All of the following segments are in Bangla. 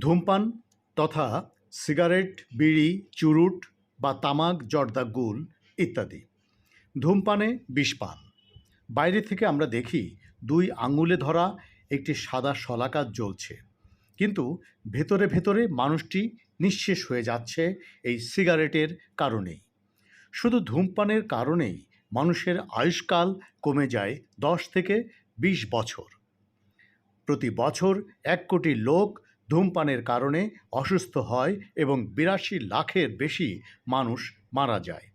ধূমপান তথা সিগারেট, বিড়ি, চুরুট বা তামাক, জর্দা, গুল ইত্যাদি। ধূমপানে বিষপান বাইরে থেকে আমরা দেখি দুই আঙুলে ধরা একটি সাদা শলাকার জ্বলছে। কিন্তু ভেতরে ভেতরে মানুষটি নিঃশেষ হয়ে যাচ্ছে এই সিগারেটের কারণেই। শুধু ধূমপানের কারণেই মানুষের আয়ুষ্কাল কমে যায় দশ থেকে বিশ বছর। প্রতি বছর এক কোটি লোক ধূমপানের কারণে অসুস্থ হয় এবং বিরাশি লাখের বেশি মানুষ মারা যায়।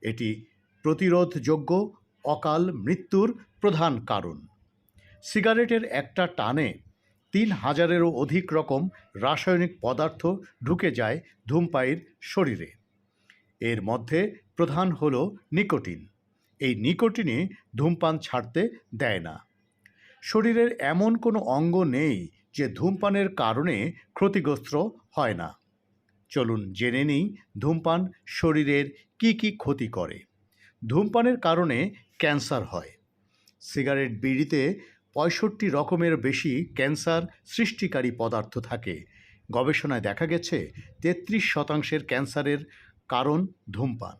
এটি প্রতিরোধযোগ্য অকাল মৃত্যুর প্রধান কারণ। সিগারেটের একটা টানে তিন হাজারেরও অধিক রকম রাসায়নিক পদার্থ ঢুকে যায় ধূমপায়ীর শরীরে। এর মধ্যে প্রধান হল নিকোটিন। এই নিকোটিনে ধূমপান ছাড়তে দেয় না। শরীরের এমন কোনো অঙ্গ নেই যে ধূমপানের কারণে ক্ষতিগ্রস্ত হয় না। চলুন জেনে নিই ধূমপান শরীরের কি কি ক্ষতি করে। ধূমপানের কারণে ক্যান্সার হয়। সিগারেট বিড়িতে পঁয়ষট্টি রকমের বেশি ক্যান্সার সৃষ্টিকারী পদার্থ থাকে। গবেষণায় দেখা গেছে তেত্রিশ শতাংশের ক্যান্সারের কারণ ধূমপান।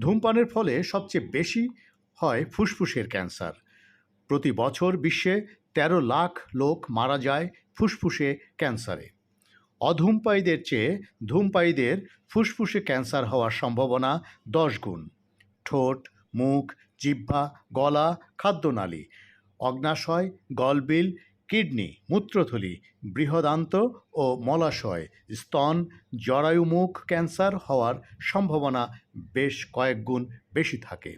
ধূমপানের ফলে সবচেয়ে বেশি হয় ফুসফুসের ক্যান্সার। প্রতি বছর বিশ্বে তেরো লাখ লোক মারা যায় ফুসফুসে ক্যান্সারে। অধূমপায়ীদের চেয়ে ধূমপায়ীদের ফুসফুসে ক্যান্সার হওয়ার সম্ভাবনা দশ গুণ। ঠোঁট, মুখ, জিহ্বা, গলা, খাদ্যনালী, অগ্নাশয়, গলবিল, কিডনি, মূত্রথলি, বৃহদান্ত ও মলাশয়, স্তন, জরায়ুমুখ ক্যান্সার হওয়ার সম্ভাবনা বেশ কয়েক গুণ বেশি থাকে।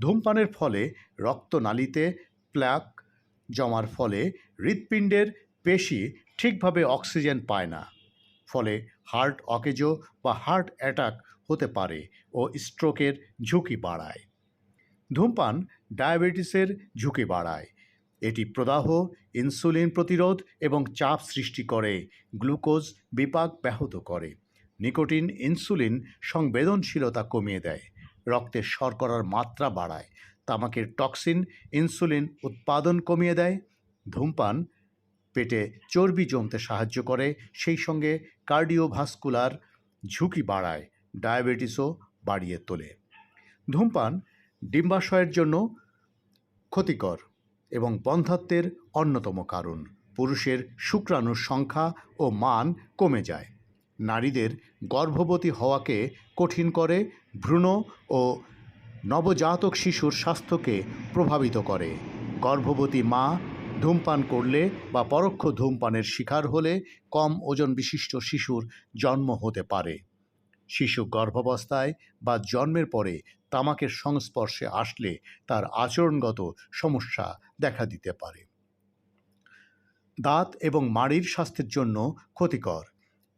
ধূমপানের ফলে রক্তনালীতে প্লাক জমার ফলে হৃৎপিণ্ডের পেশি ঠিকভাবে অক্সিজেন পায় না। ফলে হার্ট অকেজো বা হার্ট অ্যাটাক হতে পারে ও স্ট্রোকের ঝুঁকি বাড়ায়। ধূমপান ডায়াবেটিসের ঝুঁকি বাড়ায়। এটি প্রদাহ, ইনসুলিন প্রতিরোধ এবং চাপ সৃষ্টি করে, গ্লুকোজ বিপাক ব্যাহত করে। নিকোটিন, ইনসুলিন সংবেদনশীলতা কমিয়ে দেয়। রক্তে শর্করার মাত্রা বাড়ায়। তামাকের টক্সিন, ইনসুলিন উৎপাদন কমিয়ে দেয়, ধূমপান পেটে চর্বি জমতে সাহায্য করে, সেই সঙ্গে কার্ডিওভাস্কুলার ঝুঁকি বাড়ায়, ডায়াবেটিসও বাড়িয়ে তোলে। ধূমপান ডিম্বাশয়ের জন্য ক্ষতিকর এবং বন্ধাত্বের অন্যতম কারণ। পুরুষের শুক্রাণুর সংখ্যা ও মান কমে যায়। নারীদের গর্ভবতী হওয়াকে কঠিন করে ভ্রূণ ও নবজাতক শিশুর স্বাস্থ্যকে প্রভাবিত করে। গর্ভবতী মা ধূমপান করলে বা পরোক্ষ ধূমপানের শিকার হলে কম ওজন বিশিষ্ট শিশুর জন্ম হতে পারে। শিশু গর্ভাবস্থায় বা জন্মের পরে তামাকের সংস্পর্শে আসলে তার আচরণগত সমস্যা দেখা দিতে পারে। দাঁত এবং মাড়ির স্বাস্থ্যের জন্য ক্ষতিকর।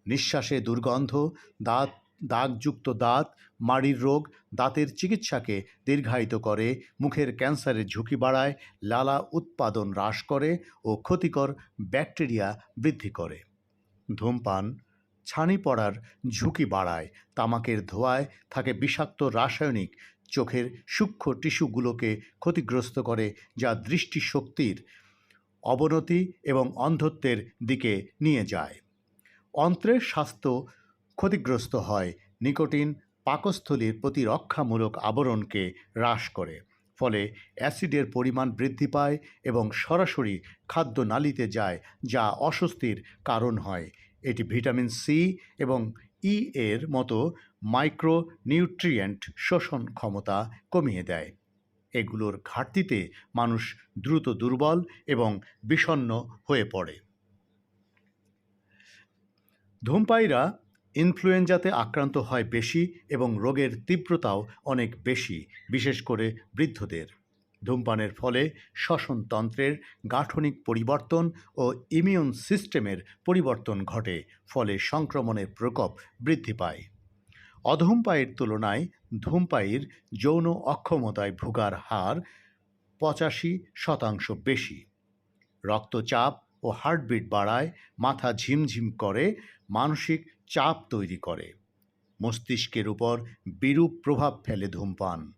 নিঃশ্বাসে দুর্গন্ধ, দাঁত দাগযুক্ত দাঁত, মাড়ির রোগ, দাঁতের চিকিৎসাকে দীর্ঘায়িত করে, মুখের ক্যান্সারের ঝুঁকি বাড়ায়, লালা উৎপাদন হ্রাস করে ও ক্ষতিকর ব্যাকটেরিয়া বৃদ্ধি করে। ধূমপান, ছানি পড়ার ঝুঁকি বাড়ায়, তামাকের ধোঁয়ায় থাকে বিষাক্ত রাসায়নিক চোখের সূক্ষ্ম টিস্যুগুলোকে ক্ষতিগ্রস্ত করে, যা দৃষ্টিশক্তির অবনতি এবং অন্ধত্বের দিকে নিয়ে যায়। অন্ত্রের স্বাস্থ্য ক্ষতিগ্রস্ত হয়। নিকোটিন পাকস্থলীর প্রতিরক্ষামূলক আবরণকে হ্রাস করে, ফলে অ্যাসিডের পরিমাণ বৃদ্ধি পায় এবং সরাসরি খাদ্যনালীতে যায়, যা অস্বস্তির কারণ হয়। এটি ভিটামিন সি এবং ই এর মতো মাইক্রো নিউট্রিয়েন্ট শোষণ ক্ষমতা কমিয়ে দেয়। এগুলোর ঘাটতিতে মানুষ দ্রুত দুর্বল এবং বিষণ্ণ হয়ে পড়ে। ধূমপায়ীরা ইনফ্লুয়েঞ্জাতে আক্রান্ত হয় বেশি এবং রোগের তীব্রতাও অনেক বেশি, বিশেষ করে বৃদ্ধদের। ধূমপানের ফলে শ্বসনতন্ত্রের গাঠনিক পরিবর্তন ও ইমিউন সিস্টেমের পরিবর্তন ঘটে, ফলে সংক্রমণের প্রকোপ বৃদ্ধি পায়। অধূমপায়ের তুলনায় ধূমপায়ীর যৌন অক্ষমতায় ভোগার হার পঁচাশি শতাংশ বেশি। রক্তচাপ ও হার্টবিট বাড়ায় মাথা ঝিমঝিম করে মানসিক চাপ তৈরি করে। মস্তিষ্কের উপর বিরূপ প্রভাব ফেলে ধূমপান।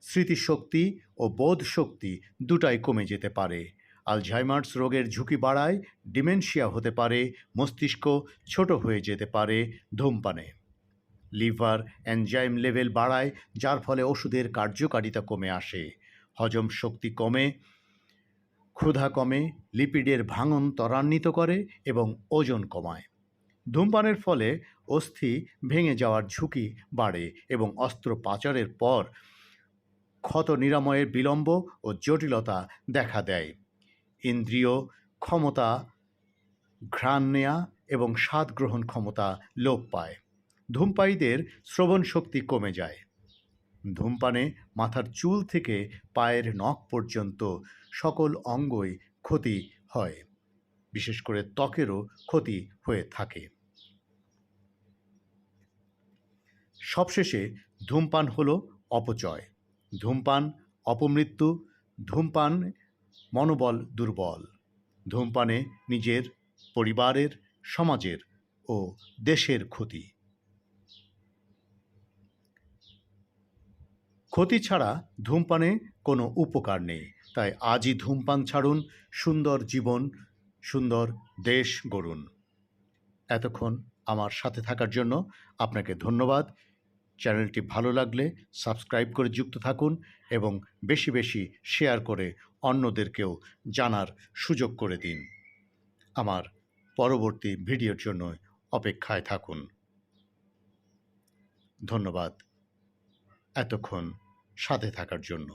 স্মৃতিশক্তি ও বোধশক্তি দুটাই কমে যেতে পারে। আলঝাইমার্স রোগের ঝুঁকি বাড়ায় ডিমেনশিয়া হতে পারে, মস্তিষ্ক ছোট হয়ে যেতে পারে ধূমপানে। লিভার এনজাইম লেভেল বাড়ায়, যার ফলে ওষুধের কার্যকারিতা কমে আসে। হজম শক্তি কমে, ক্ষুধা কমে, লিপিডের ভাঙন ত্বরান্বিত করে এবং ওজন কমায়। ধূমপানের ফলে অস্থি ভেঙে যাওয়ার ঝুঁকি বাড়ে এবং অস্ত্রোপচারের পর ক্ষত নিরাময়ের বিলম্ব ও জটিলতা দেখা দেয়। ইন্দ্রিয় ক্ষমতা ঘ্রাণ নেয়া এবং স্বাদ গ্রহণ ক্ষমতা লোপ পায়। ধূমপায়ীদের শ্রবণ শক্তি কমে যায়। ধূমপানে মাথার চুল থেকে পায়ের নখ পর্যন্ত সকল অঙ্গই ক্ষতি হয়। বিশেষ করে ত্বকেরও ক্ষতি হয়ে থাকে। সবশেষে ধূমপান হল অপচয়। ধূমপান, অপমৃত্যু, ধূমপান, মনোবল দুর্বল। ধূমপানে নিজের, পরিবারের, সমাজের ও দেশের ক্ষতি। ক্ষতি ছাড়া ধূমপানে কোনো উপকার নেই, তাই আজই ধূমপান ছাড়ুন, সুন্দর জীবন সুন্দর দেশ গড়ুন। এতক্ষণ আমার সাথে থাকার জন্য আপনাকে ধন্যবাদ। চ্যানেলটি ভালো লাগলে সাবস্ক্রাইব করে যুক্ত থাকুন এবং বেশি বেশি শেয়ার করে অন্যদেরকেও জানার সুযোগ করে দিন। আমার পরবর্তী ভিডিওর জন্য অপেক্ষায় থাকুন। ধন্যবাদ। এতক্ষণ সাথে থাকার জন্য।